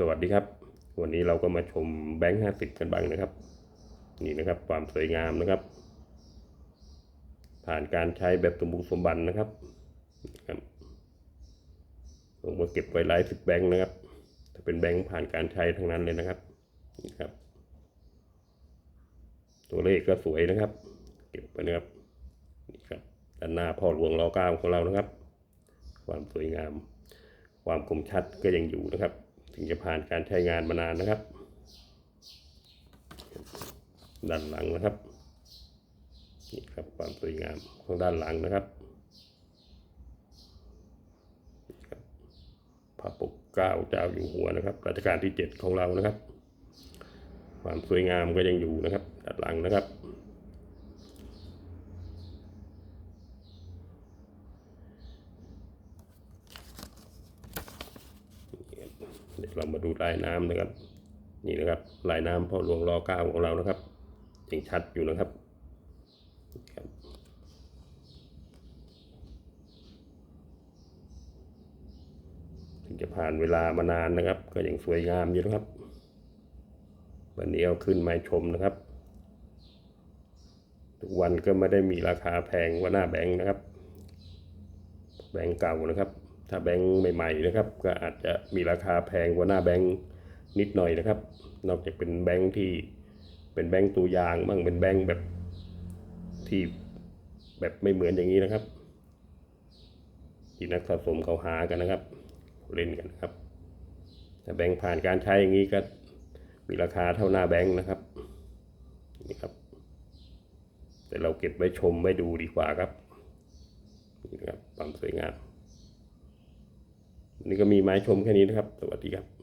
สวัสดีครับ วันนี้เราก็มาชมแบงค์ห้าสิบกันบ้างนะครับ นี่นะครับความสวยงามนะครับ ผ่านการใช้แบบสมบูรณ์สมบันนะครับครับผมมาเก็บไว้หลายสิบแบงค์นะครับ ถ้าเป็นแบงค์ผ่านการใช้ทั้งนั้นเลยนะครับนี่ครับ ตัวเลขก็สวยนะครับ เก็บไปนะครับนี่ครับด้านหน้าพ่อหลวงรอเก้าของเรานะครับ ความสวยงาม ความคมชัดก็ยังอยู่นะครับ ถึงจะผ่านการใช้งานมานานนะครับ ด้านหลังนะครับนี่ครับความสวยงามของด้านหลังนะครับพระปกเกล้าเจ้าอยู่หัวนะครับรัชกาลที่เจ็ดของเรานะครับ ความสวยงามก็ยังอยู่นะครับ ด้านหลังนะครับ เรามาดูลายน้ำนะครับ นี่นะครับลายน้ำพ่อหลวงรอเก้าของเรานะครับยังชัดอยู่นะครับครับถึงจะผ่านเวลามานานนะครับ ก็ยังสวยงามอยู่นะครับ วันนี้เอาขึ้นมาชมนะครับ ทุกวันก็ไม่ได้มีราคาแพงว่าหน้าแบงค์นะครับ แบงค์เก่านะครับ ถ้าแบงค์ใหม่ๆนะครับ ก็อาจจะมีราคาแพงกว่าหน้าแบงค์นิดหน่อยนะครับ นอกจากเป็นแบงค์ที่เป็นแบงค์ตัวอย่างบ้างเป็นแบงค์แบบที่แบบไม่เหมือนอย่างนี้นะครับ ที่นักสะสมเขาหากันนะครับ เล่นกันนะครับ แต่แบงค์ผ่านการใช้อย่างนี้ก็มีราคาเท่าหน้าแบงค์นะครับนี่ครับ แต่เราเก็บไว้ชมไว้ดูดีกว่าครับนี่นะครับความสวยงาม นี่ก็มีไม้ชมแค่นี้นะครับ สวัสดีครับ